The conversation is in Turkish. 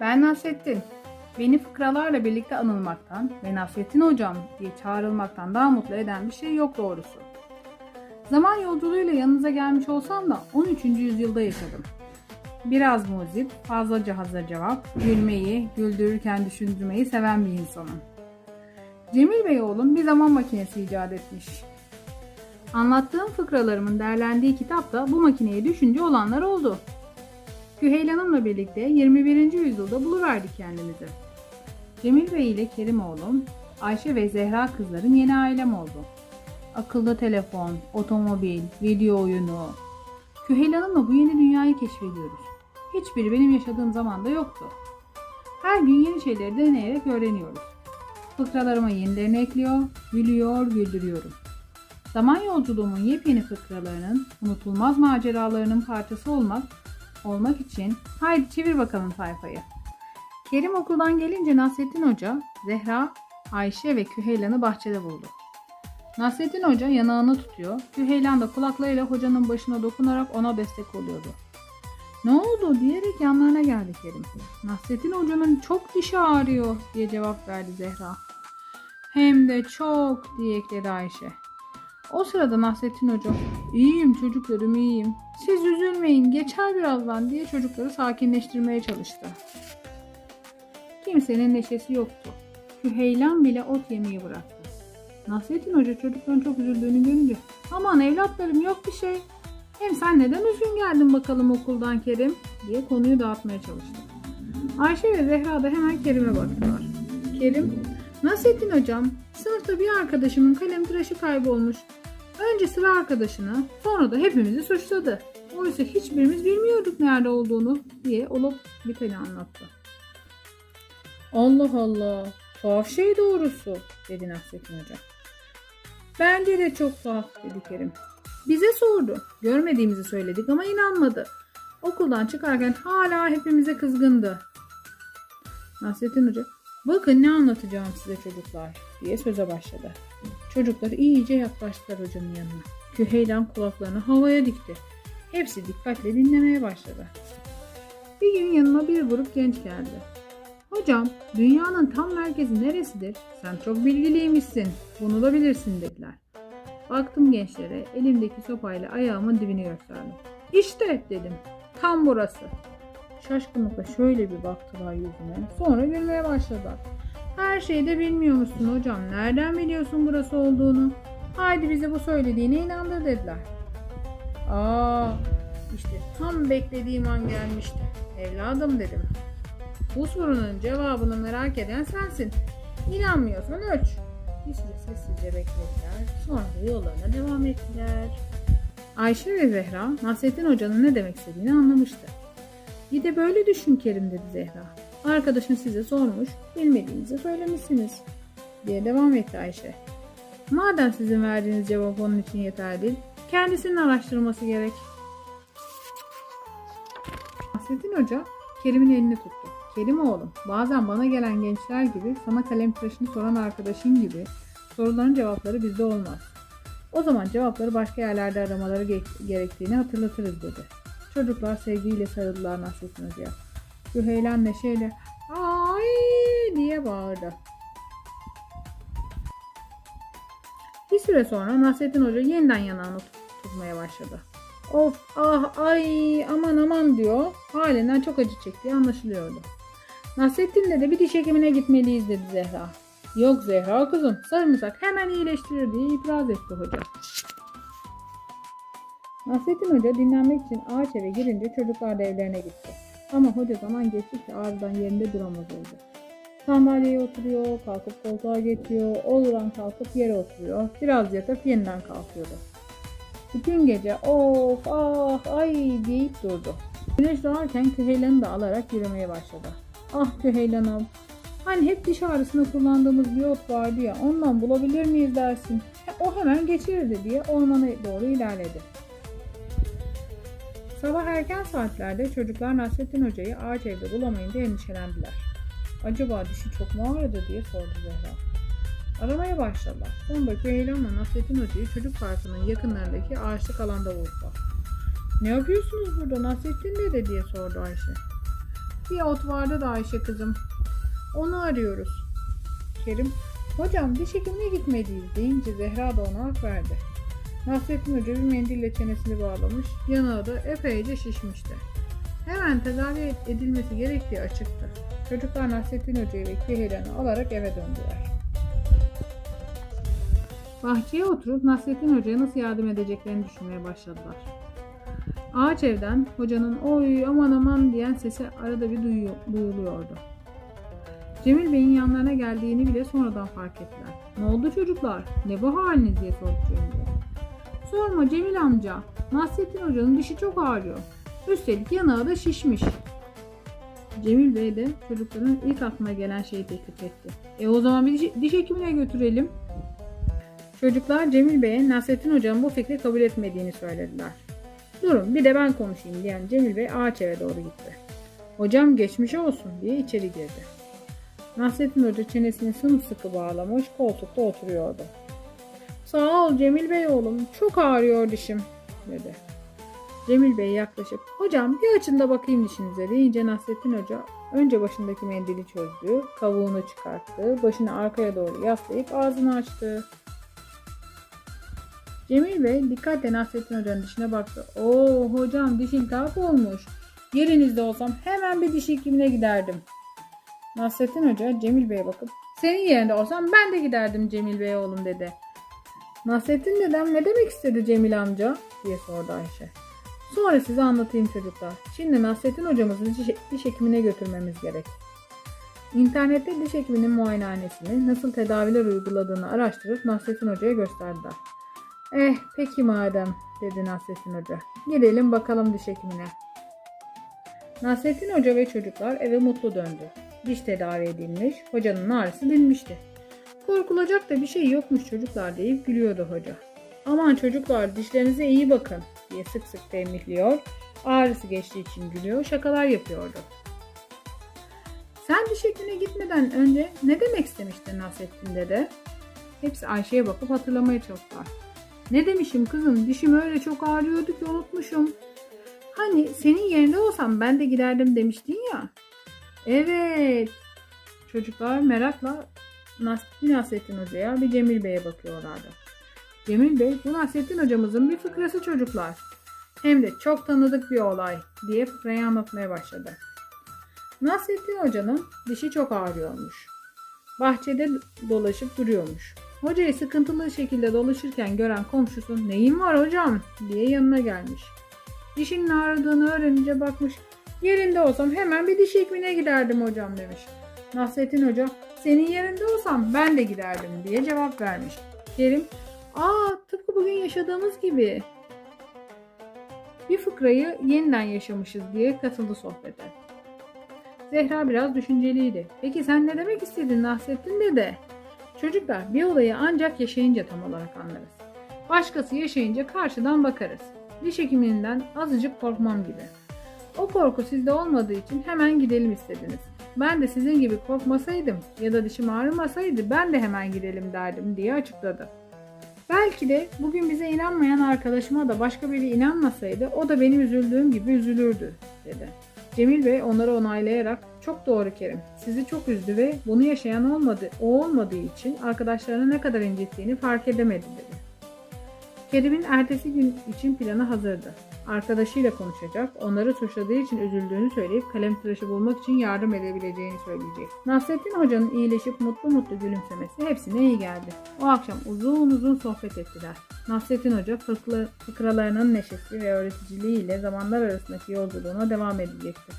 Ben Nasrettin. Beni fıkralarla birlikte anılmaktan ve Nasrettin hocam diye çağrılmaktan daha mutlu eden bir şey yok doğrusu. Zaman yolculuğuyla yanınıza gelmiş olsam da 13. yüzyılda yaşadım. Biraz muzip, fazlaca hazır cevap, gülmeyi, güldürürken düşündürmeyi seven bir insanım. Cemil Bey bir zaman makinesi icat etmiş. Anlattığım fıkralarımın derlendiği kitapta bu makineye düşünce olanlar oldu. Küheylan'ımla birlikte 21. yüzyılda buluverdik kendimizi. Cemil Bey ile Kerim oğlum, Ayşe ve Zehra kızların yeni ailem oldu. Akıllı telefon, otomobil, video oyunu. Küheylan'ımla bu yeni dünyayı keşfediyoruz. Hiçbiri benim yaşadığım zamanda yoktu. Her gün yeni şeyleri deneyerek öğreniyoruz. Fıkralarıma yenilerini ekliyor, gülüyor, güldürüyorum. Zaman yolculuğumun yepyeni fıkralarının, unutulmaz maceralarının parçası olmak olmak için haydi çevir bakalım sayfayı. Kerim okuldan gelince Nasrettin Hoca, Zehra, Ayşe ve Küheylan'ı bahçede buldu. Nasrettin Hoca yanağını tutuyor, Küheylan da kulaklarıyla hocanın başına dokunarak ona destek oluyordu. Ne oldu diyerek yanlarına geldi Kerim. Nasrettin Hoca'nın çok dişi ağrıyor diye cevap verdi Zehra. Hem de çok diye ekledi Ayşe. O sırada Nasrettin Hoca, iyiyim çocuklarım iyiyim. Siz üzülmeyin geçer birazdan diye çocukları sakinleştirmeye çalıştı. Kimsenin neşesi yoktu. Küheylan bile ot yemeyi bıraktı. Nasrettin Hoca çocukların çok üzüldüğünü görünce, aman evlatlarım yok bir şey. Hem sen neden üzgün geldin bakalım okuldan Kerim diye konuyu dağıtmaya çalıştı. Ayşe ve Zehra da hemen Kerim'e baktılar. Kerim, Nasrettin hocam, sınıfta bir arkadaşımın kalem tıraşı kaybolmuş. Önce sıra arkadaşını, sonra da hepimizi suçladı. Oysa hiçbirimiz bilmiyorduk nerede olduğunu diye olup biteni anlattı. Allah Allah, tuhaf şey doğrusu dedi Nasrettin Hoca. Bence de çok tuhaf dedi Kerim. Bize sordu. Görmediğimizi söyledik ama inanmadı. Okuldan çıkarken hala hepimize kızgındı. Nasrettin Hoca, bakın ne anlatacağım size çocuklar diye söze başladı. Çocuklar iyice yaklaştılar hocanın yanına. Küheylan kulaklarını havaya dikti. Hepsi dikkatle dinlemeye başladı. Bir gün yanıma bir grup genç geldi. Hocam, dünyanın tam merkezi neresidir? Sen çok bilgiliymişsin. Bunu da bilirsin dediler. Baktım gençlere, elimdeki sopayla ayağımın dibini gösterdim. İşte dedim, tam burası. Şaşkınlıkla şöyle bir baktılar yüzüme. Sonra gülmeye başladılar. Her şeyi de bilmiyormuşsun hocam. Nereden biliyorsun burası olduğunu? Haydi bize bu söylediğine inandır dediler. Aa, işte tam beklediğim an gelmişti. Evladım dedim. Bu sorunun cevabını merak eden sensin. İnanmıyorsan ölç. Bir süre sessizce beklediler. Sonra da yollarına devam ettiler. Ayşe ve Zehra Nasrettin Hoca'nın ne demek istediğini anlamıştı. Bir de böyle düşün Kerim dedi Zehra. Arkadaşın size sormuş, bilmediğinizi söylemişsiniz. Diye devam etti Ayşe. Madem sizin verdiğiniz cevap onun için yeterli değil, kendisinin araştırması gerek. Nasrettin Hoca Kerim'in elini tuttu. Kerim oğlum, bazen bana gelen gençler gibi sana kalem tıraşını soran arkadaşın gibi soruların cevapları bizde olmaz. O zaman cevapları başka yerlerde aramaları ge- gerektiğini hatırlatırız dedi. Çocuklar sevgiyle sarıldılar Nasrettin Hoca'ya. Süheylan neşeyle ay diye bağırdı. Bir süre sonra Nasrettin Hoca yeniden yanağını tut- tutmaya başladı. Of ah ay aman aman diyor. Halinden çok acı çektiği anlaşılıyordu. Nasrettin'le de bir diş hekimine gitmeliyiz dedi Zehra. Yok Zehra kızım sarımsak hemen iyileştirir diye itiraz etti hoca. Nasrettin Hoca dinlenmek için ağaç eve girince çocuklar da evlerine gitti. Ama hoca zaman geçtikçe ağrıdan yerinde duramaz oldu. Sandalyeye oturuyor, kalkıp koltuğa geçiyor, oluran kalkıp yere oturuyor, biraz yatıp yeniden kalkıyordu. Bütün gece of ah ay deyip durdu. Güneş doğarken küheylanı da alarak yürümeye başladı. Ah küheylanım, hani hep diş ağrısında kullandığımız bir ot vardı ya ondan bulabilir miyiz dersin. O hemen geçirirdi diye ormana doğru ilerledi. Sabah erken saatlerde çocuklar Nasrettin Hoca'yı ağaç evde bulamayınca endişelendiler. Acaba dişi çok mu ağrıdı diye sordu Zehra. Aramaya başladılar. Sonra Küheylan'la Nasrettin Hoca'yı çocuk parkının yakınlarındaki ağaçlık alanda buldular. Ne yapıyorsunuz burada Nasrettin dede diye sordu Ayşe. Bir ot vardı da Ayşe kızım. Onu arıyoruz. Kerim, hocam diş hekimine gitmeliyiz deyince Zehra da ona hak verdi. Nasrettin Hoca bir mendille çenesini bağlamış, yanağı da epeyce şişmişti. Hemen tedavi edilmesi gerektiği açıktı. Çocuklar Nasrettin Hoca'yı ve Kihir'ini alarak eve döndüler. Bahçeye oturup Nasrettin Hoca'ya nasıl yardım edeceklerini düşünmeye başladılar. Ağaç evden hocanın oy aman aman diyen sesi arada bir duyu- duyuluyordu. Cemil Bey'in yanlarına geldiğini bile sonradan fark ettiler. Ne oldu çocuklar? Ne bu haliniz diye sordu Cemil Bey. Sorma Cemil amca. Nasrettin Hoca'nın dişi çok ağrıyor. Üstelik yanağı da şişmiş. Cemil Bey de çocukların ilk aklına gelen şeyi teklif etti. E o zaman bir diş, diş hekimine götürelim. Çocuklar Cemil Bey'e Nasrettin Hoca'nın bu fikri kabul etmediğini söylediler. Durun bir de ben konuşayım diyen Cemil Bey ağaç eve doğru gitti. Hocam geçmiş olsun diye içeri girdi. Nasrettin Hoca çenesini sımsıkı bağlamış koltukta oturuyordu. Sağ ol Cemil Bey oğlum çok ağrıyor dişim dedi. Cemil Bey yaklaşıp hocam bir açın da bakayım dişinize deyince Nasrettin Hoca önce başındaki mendili çözdü, kavuğunu çıkarttı, başını arkaya doğru yaslayıp ağzını açtı. Cemil Bey dikkatle Nasrettin Hoca'nın dişine baktı. Oo hocam diş iltihap olmuş. Yerinizde olsam hemen bir diş hekimine giderdim. Nasrettin Hoca Cemil Bey'e bakıp senin yerinde olsam ben de giderdim Cemil Bey oğlum dedi. Nasrettin dedem ne demek istedi Cemil amca diye sordu Ayşe. Sonra size anlatayım çocuklar. Şimdi Nasrettin hocamızı diş, hekimine götürmemiz gerek. İnternette diş hekiminin muayenehanesini nasıl tedaviler uyguladığını araştırıp Nasrettin Hoca'ya gösterdiler. Eh peki madem dedi Nasrettin Hoca. Gidelim bakalım diş hekimine. Nasrettin Hoca ve çocuklar eve mutlu döndü. Diş tedavi edilmiş, hocanın ağrısı dinmişti. Korkulacak da bir şey yokmuş çocuklar deyip gülüyordu hoca. Aman çocuklar dişlerinize iyi bakın diye sık sık tembihliyor. Ağrısı geçtiği için gülüyor, şakalar yapıyordu. Sen diş hekimine gitmeden önce ne demek istemiştin Nasrettin dede? Hepsi Ayşe'ye bakıp hatırlamaya çalıştılar. Ne demişim kızım dişim öyle çok ağrıyordu ki unutmuşum. Hani senin yerinde olsam ben de giderdim demiştin ya. Evet. Çocuklar merakla Nasrettin Hoca'ya bir Cemil Bey'e bakıyorlardı. Cemil Bey bu Nasrettin hocamızın bir fıkrası çocuklar. Hem de çok tanıdık bir olay diye fıkrayı anlatmaya başladı. Nasrettin hocanın dişi çok ağrıyormuş. Bahçede dolaşıp duruyormuş. Hocayı sıkıntılı şekilde dolaşırken gören komşusu neyin var hocam diye yanına gelmiş. Dişinin ağrıdığını öğrenince bakmış. Yerinde olsam hemen bir diş hekimine giderdim hocam demiş. Nasrettin Hoca senin yerinde olsam ben de giderdim diye cevap vermiş. Kerim aa tıpkı bugün yaşadığımız gibi bir fıkrayı yeniden yaşamışız diye katıldı sohbete. Zehra biraz düşünceliydi. Peki sen ne demek istedin Nasrettin dede? Çocuklar bir olayı ancak yaşayınca tam olarak anlarız. Başkası yaşayınca karşıdan bakarız. Diş hekiminden azıcık korkmam gibi. O korku sizde olmadığı için hemen gidelim istediniz. Ben de sizin gibi korkmasaydım ya da dişim ağrımasaydı ben de hemen gidelim derdim diye açıkladı. Belki de bugün bize inanmayan arkadaşıma da başka biri inanmasaydı o da benim üzüldüğüm gibi üzülürdü dedi. Cemil Bey onları onaylayarak çok doğru Kerim. Sizi çok üzdü ve bunu yaşayan olmadı, o olmadığı için arkadaşlarına ne kadar incittiğini fark edemedi dedi. Kerim'in ertesi gün için planı hazırdı. Arkadaşıyla konuşacak, onları suçladığı için üzüldüğünü söyleyip kalem tıraşı bulmak için yardım edebileceğini söyleyecek. Nasrettin Hoca'nın iyileşip mutlu mutlu gülümsemesi hepsine iyi geldi. O akşam uzun uzun sohbet ettiler. Nasrettin Hoca fıkra, fıkralarının neşesi ve öğreticiliğiyle zamanlar arasındaki yolculuğuna devam edecekti.